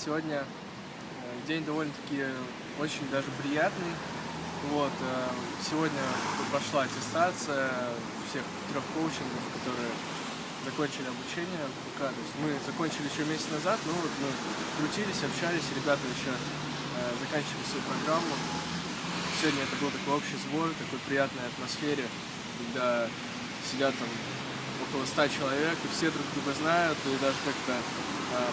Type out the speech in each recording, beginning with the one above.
Сегодня э, день довольно-таки очень даже приятный. Вот, э, сегодня прошла аттестация всех трех коучингов, которые закончили обучение пока. То есть мы закончили еще месяц назад, но вот мы крутились, общались, ребята еще э, заканчивали свою программу. Сегодня это был такой общий сбор, такой приятной атмосфере, когда сидят там около ста человек, и все друг друга знают, и даже как-то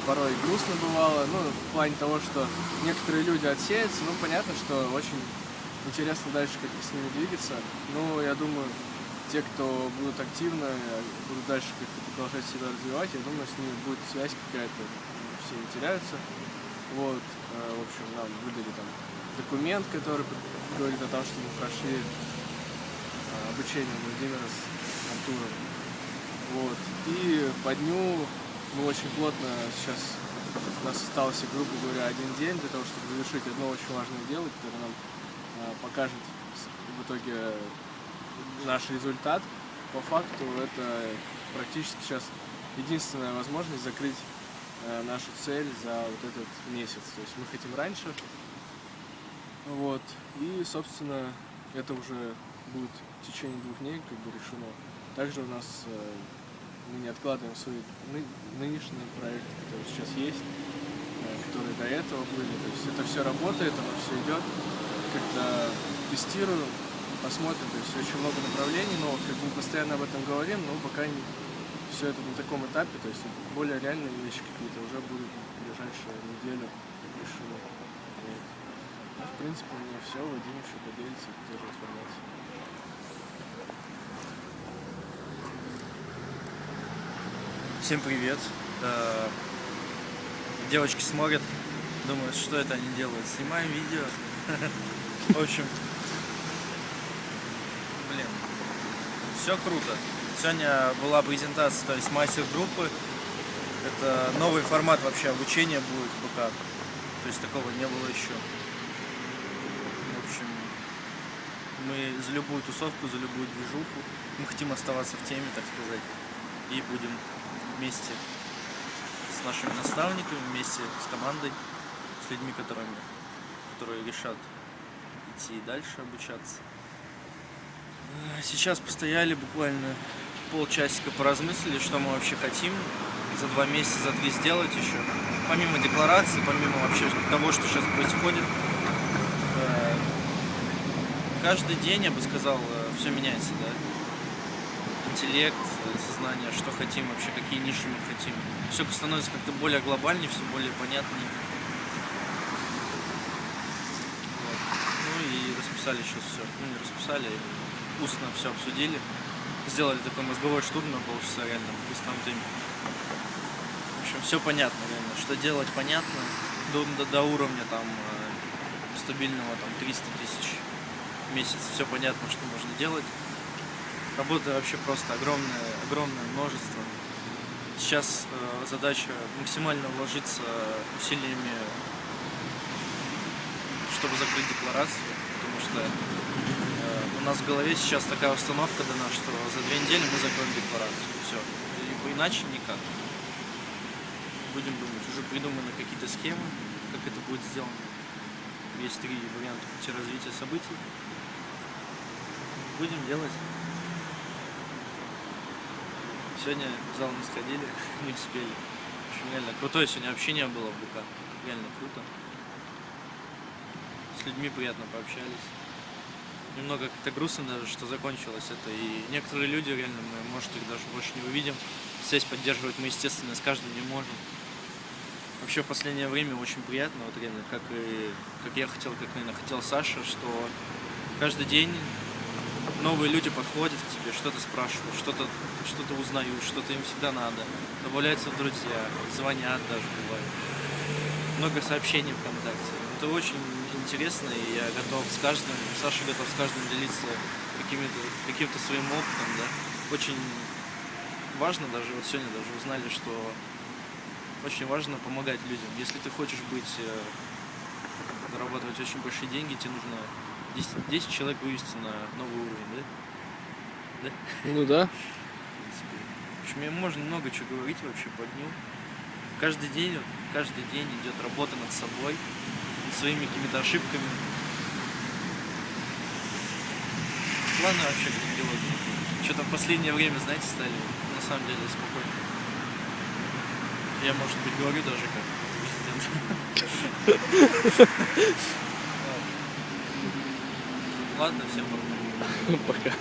порой грустно бывало, ну, в плане того, что некоторые люди отсеются, ну, понятно, что очень интересно дальше как-то с ними двигаться, ну, я думаю, те, кто будут активно, э, будут дальше как-то продолжать себя развивать, я думаю, с ними будет связь какая-то, все не теряются, вот, э, в общем, нам выдали там документ, который говорит о том, что мы прошли э, обучение Владимира с Артуром. Вот. И по дню мы очень плотно сейчас у нас остался, грубо говоря, один день для того, чтобы завершить одно очень важное дело, которое нам э, покажет в итоге наш результат. По факту это практически сейчас единственная возможность закрыть э, нашу цель за вот этот месяц. То есть мы хотим раньше. Вот. И, собственно, это уже будет в течение двух дней как бы решено. Также у нас э, мы не откладываем свои ны- нынешние проекты, которые сейчас есть, э, которые до этого были. То есть это все работает, оно все идет. Как-то тестируем, посмотрим. То есть очень много направлений, но как мы постоянно об этом говорим, но пока не все это на таком этапе, то есть более реальные вещи какие-то уже будут в ближайшую неделю решены. Вот. Ну, в принципе, у меня все. Вадим еще поделится тоже информацией. Всем привет. Э, Девочки смотрят, думают, что это они делают. Снимаем видео. В общем, блин, все круто. Сегодня была презентация, то есть мастер группы. Это новый формат вообще обучения будет пока. То есть такого не было еще. В общем, мы за любую тусовку, за любую движуху. Мы хотим оставаться в теме, так сказать. И будем вместе с нашими наставниками, вместе с командой, с людьми, которыми, которые решат идти дальше обучаться. Э, Сейчас постояли буквально полчасика, поразмыслили, что мы вообще хотим за два месяца, за три сделать еще. Помимо декларации, помимо вообще того, что сейчас происходит, э, каждый день, я бы сказал, все меняется, да. Интеллект, сознание, что хотим вообще, какие ниши мы хотим. Все становится как-то более глобальнее, все более понятнее. Вот. Ну и расписали сейчас все. Ну не расписали, устно все обсудили. Сделали такой мозговой штурм на полчаса реально в быстром темпе. В общем, все понятно, реально. Что делать понятно. До, до, до уровня там э, стабильного там 300 тысяч в месяц. Все понятно, что можно делать. Работы вообще просто огромное, огромное множество. Сейчас э, задача максимально вложиться усилиями, чтобы закрыть декларацию, потому что э, у нас в голове сейчас такая установка дана, что за две недели мы закроем декларацию. Все. Либо иначе никак. Будем думать. Уже придуманы какие-то схемы, как это будет сделано. Есть три варианта пути развития событий. Будем делать. Сегодня в зал не сходили, не успели. В реально крутое сегодня общение было в БК. Реально круто. С людьми приятно пообщались. Немного как-то грустно даже, что закончилось это. И некоторые люди реально, мы, может, их даже больше не увидим. Связь поддерживать мы, естественно, с каждым не можем. Вообще в последнее время очень приятно, вот реально, как и как я хотел, как, наверное, хотел Саша, что каждый день новые люди подходят к тебе, что-то спрашивают, что-то что узнают, что-то им всегда надо. Добавляются в друзья, звонят даже бывает. Много сообщений ВКонтакте. Это очень интересно, и я готов с каждым, Саша готов с каждым делиться каким-то каким своим опытом, да. Очень важно даже, вот сегодня даже узнали, что очень важно помогать людям. Если ты хочешь быть, э, зарабатывать очень большие деньги, тебе нужно 10, 10 человек вывести на новый уровень, да? Да? Ну да. В общем, можно много чего говорить вообще по дню. Каждый день каждый день идет работа над собой, над своими какими-то ошибками. Главное вообще как дела. Что-то в последнее время, знаете, стали на самом деле спокойно. Я, может быть, говорю даже как президент. Ладно, всем пока. Пока.